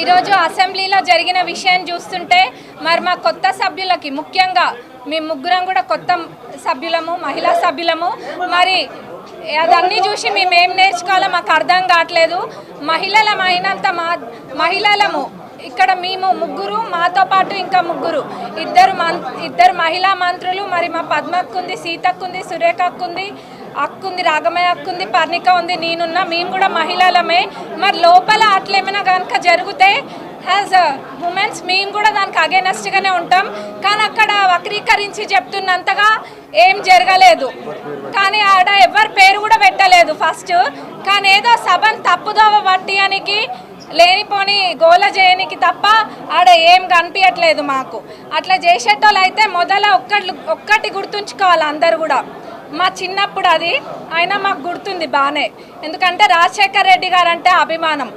ఈరోజు అసెంబ్లీలో జరిగిన విషయం చూస్తుంటే మరి మా కొత్త సభ్యులకి ముఖ్యంగా మేము ముగ్గురం కూడా కొత్త సభ్యులము మహిళా సభ్యులము. మరి అదన్నీ చూసి మేము ఏం నేర్చుకోవాలో మాకు అర్థం కావట్లేదు. మహిళలమైనంత మా మహిళలము ఇక్కడ మేము ముగ్గురు మాతో పాటు ఇంకా ముగ్గురు. ఇద్దరు మం ఇద్దరు మహిళా మంత్రులు మరి మా పద్మక్కుంది సీతక్కుంది సురేఖక్కుంది అక్కుంది రాగమయ్య అక్కుంది పర్ణిక ఉంది నేనున్నా మేము కూడా మహిళలమే. మరి లోపల అట్లేమైనా కనుక జరిగితే యాజ్ ఉమెన్స్ మేము కూడా దానికి అగేనెస్ట్గానే ఉంటాం. కానీ అక్కడ వక్రీకరించి చెప్తున్నంతగా ఏం జరగలేదు. కానీ ఆడ ఎవరి పేరు కూడా పెట్టలేదు ఫస్ట్ కానీ ఏదో సభను తప్పుదోవ పట్టియానికి లేనిపోని గోల చేయనికి తప్ప ఆడ ఏం కనిపించట్లేదు మాకు. అట్లా చేసేటోళ్ళు అయితే మొదల ఒక్కటి ఒక్కటి గుర్తుంచుకోవాలి అందరు కూడా. మా చిన్నప్పుడు అది అయినా మాకు గుర్తుంది బాగానే ఎందుకంటే రాజశేఖర్ రెడ్డి గారు అంటే అభిమానం.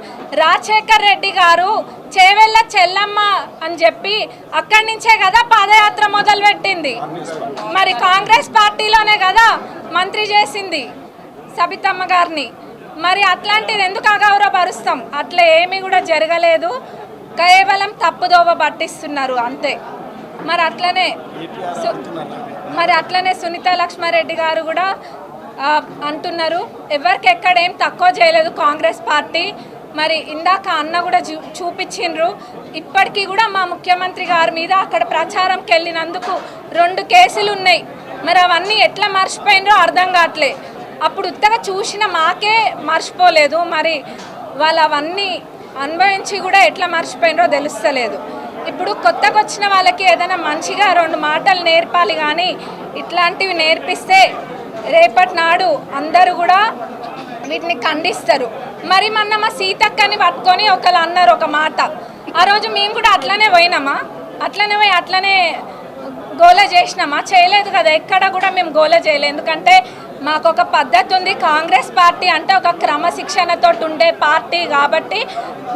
రాజశేఖర్ రెడ్డి గారు చేవెళ్ళ చెల్లమ్మ అని చెప్పి అక్కడి నుంచే కదా పాదయాత్ర మొదలుపెట్టింది. మరి కాంగ్రెస్ పార్టీలోనే కదా మంత్రి చేసింది సబితమ్మ గారిని. మరి అట్లాంటిది ఎందుకు అగౌరవపరుస్తాం? అట్లా ఏమీ కూడా జరగలేదు. కేవలం తప్పుదోవ పట్టిస్తున్నారు అంతే. మరి అట్లనే సు- మరి అట్లనే సునీత లక్ష్మారెడ్డి గారు కూడా అంటున్నారు. ఎవరికి ఎక్కడ ఏం తక్కువ చేయలేదు కాంగ్రెస్ పార్టీ. మరి ఇందాక అన్న కూడా చూ చూపించిండ్రు. ఇప్పటికీ కూడా మా ముఖ్యమంత్రి గారి మీద అక్కడ ప్రచారంకి వెళ్ళినందుకు రెండు కేసులు ఉన్నాయి. మరి అవన్నీ ఎట్లా మర్చిపోయినరో అర్థం కావట్లే. అప్పుడు ఉత్తగా చూసిన మాకే మర్చిపోలేదు. మరి వాళ్ళు అవన్నీ అనుభవించి కూడా ఎట్లా మర్చిపోయినరో తెలుస్తలేదు. ఇప్పుడు కొత్తగా వచ్చిన వాళ్ళకి ఏదైనా మంచిగా రెండు మాటలు నేర్పాలి కానీ ఇట్లాంటివి నేర్పిస్తే రేపటి నాడు అందరూ కూడా వీటిని ఖండిస్తారు. మరి మొన్న మా సీతక్కని పట్టుకొని ఒకళ్ళు అన్నారు ఒక మాట. ఆ రోజు మేము కూడా అట్లనే పోయినామా? అట్లనే పోయి అట్లనే గోల చేసినామా? చేయలేదు కదా ఎక్కడ కూడా మేము గోల చేయలేదు. ఎందుకంటే మాకు ఒక పద్ధతి ఉంది. కాంగ్రెస్ పార్టీ అంటే ఒక క్రమశిక్షణతో ఉండే పార్టీ కాబట్టి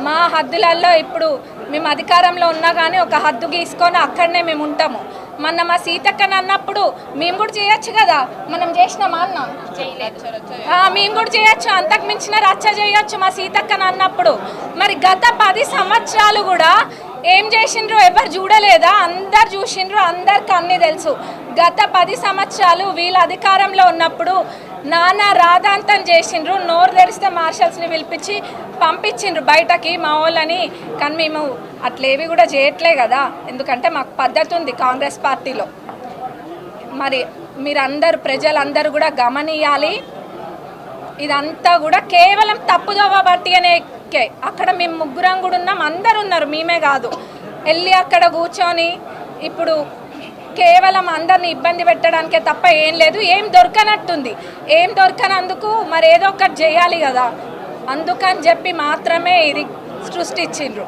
మా హద్దులలో ఇప్పుడు మేము అధికారంలో ఉన్నా కానీ ఒక హద్దు గీసుకొని అక్కడనే మేము ఉంటాము. మొన్న మా సీతక్కని అన్నప్పుడు మేము కూడా చేయొచ్చు కదా? మనం చేసినామా అన్న? మేము కూడా చేయొచ్చు. అంతకు మించిన రచ్చ చేయొచ్చు మా సీతక్కని అన్నప్పుడు. మరి గత పది సంవత్సరాలు కూడా ఏం చేసిండ్రు ఎవరు చూడలేదా? అందరు చూసిండ్రు అందరికి అన్నీ తెలుసు. గత పది సంవత్సరాలు వీళ్ళ అధికారంలో ఉన్నప్పుడు నానా రాధాంతం చేసిండ్రు నోరు తెరిస్తే మార్షల్స్ని పిలిపించి పంపించిండ్రు బయటకి మా వాళ్ళని. కానీ మేము అట్లేవి కూడా చేయట్లే కదా. ఎందుకంటే మాకు పద్ధతి ఉంది కాంగ్రెస్ పార్టీలో. మరి మీరందరూ ప్రజలందరూ కూడా గమనియాలి. ఇదంతా కూడా కేవలం తప్పుదోవ బట్టి అనే అక్కడ మేము ముగ్గురం కూడా ఉన్నాం అందరు ఉన్నారు మేమే కాదు. వెళ్ళి అక్కడ కూర్చొని ఇప్పుడు కేవలం అందరిని ఇబ్బంది పెట్టడానికే తప్ప ఏం లేదు ఏం దొరకనట్టుంది. ఏం దొరకనందుకు మరి ఏదో ఒకటి చేయాలి కదా. అందుకని చెప్పి మాత్రమే ఇది సృష్టించిండ్రు.